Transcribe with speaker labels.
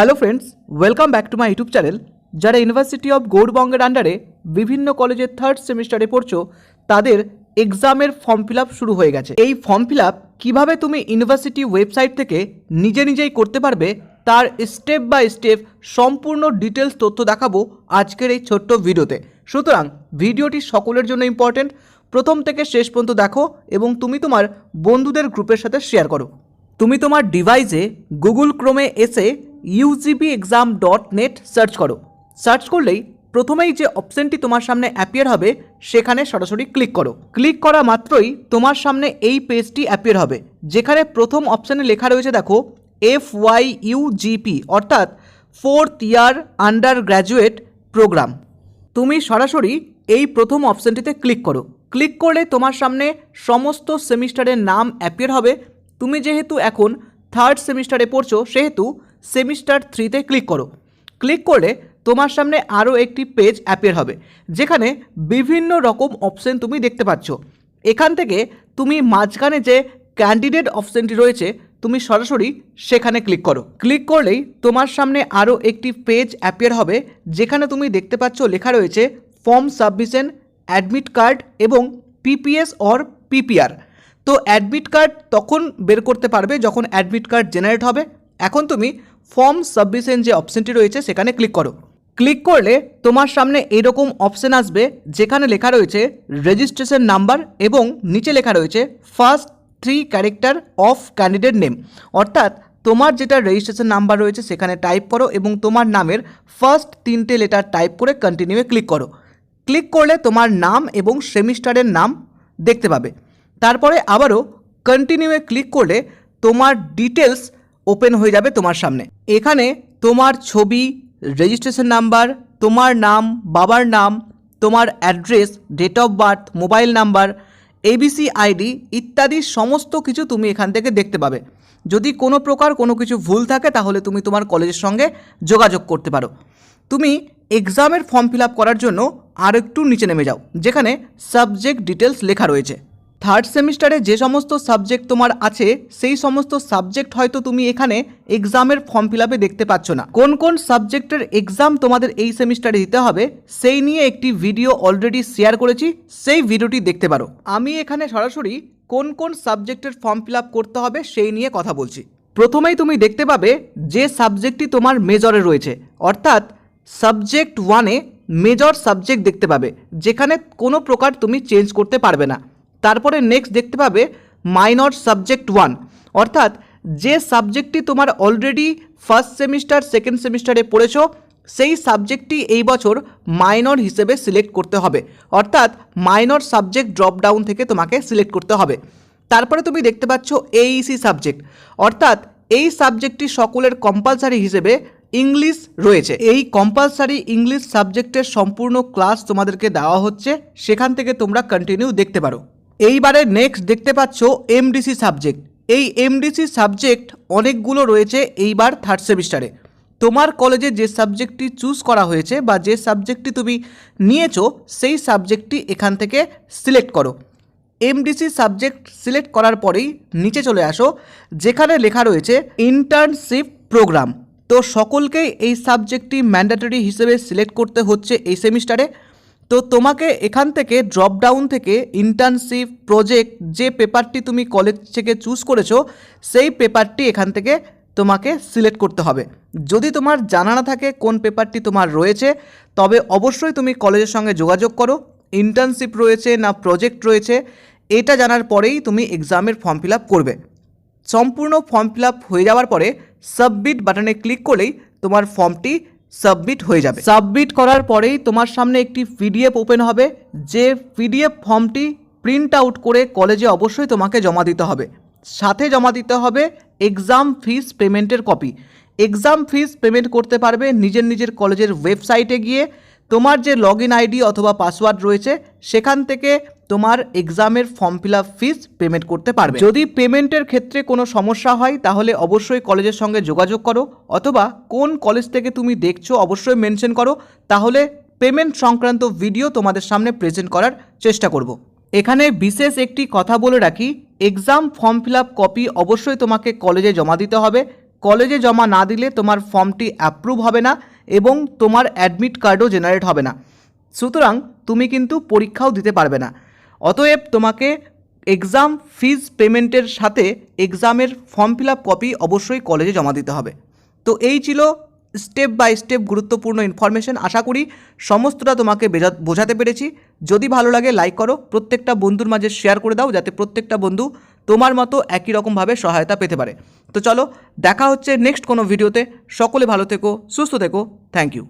Speaker 1: Hello friends welcome back to my YouTube channel যারা university of গৌড়বঙ্গের আন্ডারে বিভিন্ন কলেজের থার্ড সেমিস্টারে পড়ছো, তাদের এক্সামের ফর্ম ফিল শুরু হয়ে গেছে। এই ফর্ম ফিল কীভাবে তুমি ইউনিভার্সিটি ওয়েবসাইট থেকে নিজে নিজেই করতে পারবে, তার স্টেপ বাই স্টেপ সম্পূর্ণ ডিটেলস তথ্য দেখাবো আজকের এই ছোট্ট ভিডিওতে। সুতরাং ভিডিওটি সকলের জন্য ইম্পর্টেন্ট প্রথম থেকে শেষ পর্যন্ত দেখো এবং তুমি তোমার বন্ধুদের গ্রুপের সাথে শেয়ার করো। তুমি তোমার ডিভাইসে গুগল ক্রোমে এসে UGB exam dot net search করো। সার্চ করলেই প্রথমেই যে অপশনটি তোমার সামনে অ্যাপিয়ার হবে, সেখানে সরাসরি ক্লিক করো। ক্লিক করা মাত্রই তোমার সামনে এই পেজটি অ্যাপিয়ার হবে। যেখানে প্রথম অপশানে লেখা রয়েছে, দেখো এফ ওয়াই ইউজিপি অর্থাৎ fourth year undergraduate programme তুমি সরাসরি এই প্রথম অপশানটিতে ক্লিক করো। ক্লিক করলে তোমার সামনে সমস্ত সেমিস্টারের নাম অ্যাপিয়ার হবে। তুমি যেহেতু এখন থার্ড সেমিস্টারে পড়ছো, সেহেতু সেমিস্টার থ্রিতে ক্লিক করো। ক্লিক করলে তোমার সামনে আরও একটি পেজ অ্যাপিয়ার হবে, যেখানে বিভিন্ন রকম অপশন তুমি দেখতে পাচ্ছ। এখান থেকে তুমি মাঝখানে যে ক্যান্ডিডেট অপশনটি রয়েছে, তুমি সরাসরি সেখানে ক্লিক করো। ক্লিক করলেই তোমার সামনে আরও একটি পেজ অ্যাপিয়ার হবে, যেখানে তুমি দেখতে পাচ্ছ লেখা রয়েছে ফর্ম সাবমিশন অ্যাডমিট কার্ড এবং পিপিএস অর পিপিআর তো অ্যাডমিট কার্ড তখন বের করতে পারবে যখন অ্যাডমিট কার্ড জেনারেট হবে। এখন তুমি ফর্ম সাবমিশন যে অপশনটি রয়েছে, সেখানে ক্লিক করো। ক্লিক করলে তোমার সামনে এরকম অপশন আসবে, যেখানে লেখা রয়েছে রেজিস্ট্রেশন নাম্বার এবং নিচে লেখা রয়েছে first three character of candidate name অর্থাৎ তোমার যেটা রেজিস্ট্রেশন নাম্বার রয়েছে, সেখানে টাইপ করো এবং তোমার নামের ফার্স্ট তিনটে লেটার টাইপ করে কন্টিনিউয়ে ক্লিক করো। ক্লিক করলে তোমার নাম এবং সেমিস্টারের নাম দেখতে পাবে। তারপরে আবারও কন্টিনিউয়ে ক্লিক করলে তোমার ডিটেলস ওপেন হয়ে যাবে তোমার সামনে। এখানে তোমার ছবি রেজিস্ট্রেশন নাম্বার তোমার নাম, বাবার নাম, তোমার address date of birth mobile number ABC ID ইত্যাদি সমস্ত কিছু তুমি এখান থেকে দেখতে পাবে। যদি কোনো প্রকার কোনো কিছু ভুল থাকে, তাহলে তুমি তোমার কলেজের সঙ্গে যোগাযোগ করতে পারো। তুমি এক্সামের ফর্ম ফিল করার জন্য আর একটু নিচে নেমে যাও, যেখানে সাবজেক্ট ডিটেলস লেখা রয়েছে। থার্ড সেমিস্টারে যে সমস্ত সাবজেক্ট তোমার আছে, সেই সমস্ত সাবজেক্ট হয়তো তুমি এখানে এক্সামের ফর্ম ফিল দেখতে পাচ্ছ না। কোন কোন সাবজেক্টের এক্সাম তোমাদের এই সেমিস্টারে দিতে হবে, সেই নিয়ে একটি ভিডিও অলরেডি শেয়ার করেছি, সেই ভিডিওটি দেখতে পারো। আমি এখানে সরাসরি কোন কোন সাবজেক্টের ফর্ম ফিল করতে হবে, সেই নিয়ে কথা বলছি। প্রথমেই তুমি দেখতে পাবে যে সাবজেক্টটি তোমার মেজরে রয়েছে, অর্থাৎ সাবজেক্ট ওয়ানে মেজর সাবজেক্ট দেখতে পাবে, যেখানে কোনো প্রকার তুমি চেঞ্জ করতে পারবে না। তারপরে নেক্সট দেখতে পাবে মাইনর সাবজেক্ট ওয়ান অর্থাৎ যে সাবজেক্টটি তোমার অলরেডি ফার্স্ট সেমিস্টার সেকেন্ড সেমিস্টারে পড়েছো, সেই সাবজেক্টটি এই বছর মাইনর হিসেবে সিলেক্ট করতে হবে। অর্থাৎ মাইনর সাবজেক্ট ড্রপ ডাউন থেকে তোমাকে সিলেক্ট করতে হবে। তারপরে তুমি দেখতে পাচ্ছ এইসি সাবজেক্ট অর্থাৎ এই সাবজেক্টটি সকলের কম্পালসারি হিসেবে ইংলিশ রয়েছে। এই কম্পালসারি ইংলিশ সাবজেক্টের সম্পূর্ণ ক্লাস তোমাদেরকে দেওয়া হচ্ছে, সেখান থেকে তোমরা কন্টিনিউ দেখতে পারো। এইবারে নেক্সট দেখতে পাচ্ছ এমডিসি সাবজেক্ট এই এমডিসি সাবজেক্ট অনেকগুলো রয়েছে এইবার থার্ড সেমিস্টারে তোমার কলেজে যে সাবজেক্টটি চুজ করা হয়েছে বা যে সাবজেক্টটি তুমি নিয়েছো, সেই সাবজেক্টটি এখান থেকে সিলেক্ট করো। এমডিসি সাবজেক্ট সিলেক্ট করার পরেই নিচে চলে আসো, যেখানে লেখা রয়েছে ইন্টার্নশিপ প্রোগ্রাম তো সকলকেই এই সাবজেক্টটি ম্যান্ডেটরি হিসেবে সিলেক্ট করতে হচ্ছে এই সেমিস্টারে তো তোমাকে এখান থেকে ড্রপ ডাউন থেকে ইন্টার্নশিপ প্রজেক্ট যে পেপারটি তুমি কলেজ থেকে চুজ করেছ, সেই পেপারটি এখান থেকে তোমাকে সিলেক্ট করতে হবে। যদি তোমার জানা না থাকে কোন পেপারটি তোমার রয়েছে, তবে অবশ্যই তুমি কলেজের সঙ্গে যোগাযোগ করো। ইন্টার্নশিপ রয়েছে না প্রজেক্ট রয়েছে, এটা জানার পরেই তুমি এক্সামের ফর্ম ফিল করবে। সম্পূর্ণ ফর্ম ফিল হয়ে যাওয়ার পরে সাবমিট বাটনে ক্লিক করলেই তোমার ফর্মটি সাবমিট হয়ে যাবে। সাবমিট করার পরেই তোমার সামনে একটি পিডিএফ ওপেন হবে, যে পিডিএফ ফর্মটি প্রিন্ট আউট করে কলেজে অবশ্যই তোমাকে জমা দিতে হবে। সাথে জমা দিতে হবে এক্সাম ফিস পেমেন্টের কপি। এক্সাম ফিস পেমেন্ট করতে পারবে নিজের নিজের কলেজের ওয়েবসাইটে গিয়ে তোমার যে লগ ইন আইডি অথবা পাসওয়ার্ড রয়েছে, সেখান থেকে তোমার এক্সামের form fill up fees payment করতে পারবে। যদি পেমেন্টের ক্ষেত্রে কোনো সমস্যা হয়, তাহলে অবশ্যই কলেজের সঙ্গে যোগাযোগ করো, অথবা কোন কলেজ থেকে তুমি দেখছ অবশ্যই মেনশন করো, তাহলে পেমেন্ট সংক্রান্ত ভিডিও তোমাদের সামনে প্রেজেন্ট করার চেষ্টা করব। এখানে বিশেষ একটি কথা বলে রাখি exam form fill up copy অবশ্যই তোমাকে কলেজে জমা দিতে হবে। কলেজে জমা না দিলে তোমার ফর্মটি অ্যাপ্রুভ হবে না। এবং তোমার অ্যাডমিট কার্ডও জেনারেট হবে না। সুতরাং তুমি কিন্তু পরীক্ষাও দিতে পারবে না। অতএব তোমাকে এক্সাম ফিজ পেমেন্টের সাথে এক্সামের ফর্ম ফিল আপ কপি অবশ্যই কলেজে জমা দিতে হবে। তো এই ছিল স্টেপ বাই স্টেপ গুরুত্বপূর্ণ ইনফরমেশন আশা করি সমস্তটা তোমাকে বোঝাতে পেরেছি। যদি ভালো লাগে লাইক করো। প্রত্যেকটা বন্ধুর মাঝে শেয়ার করে দাও, যাতে প্রত্যেকটা বন্ধু তোমার মতো একই রকমভাবে সহায়তা পেতে পারে। তো চলো, দেখা হচ্ছে নেক্সট কোনো ভিডিওতে সকলে ভালো থেকো, সুস্থ থেকো। Thank you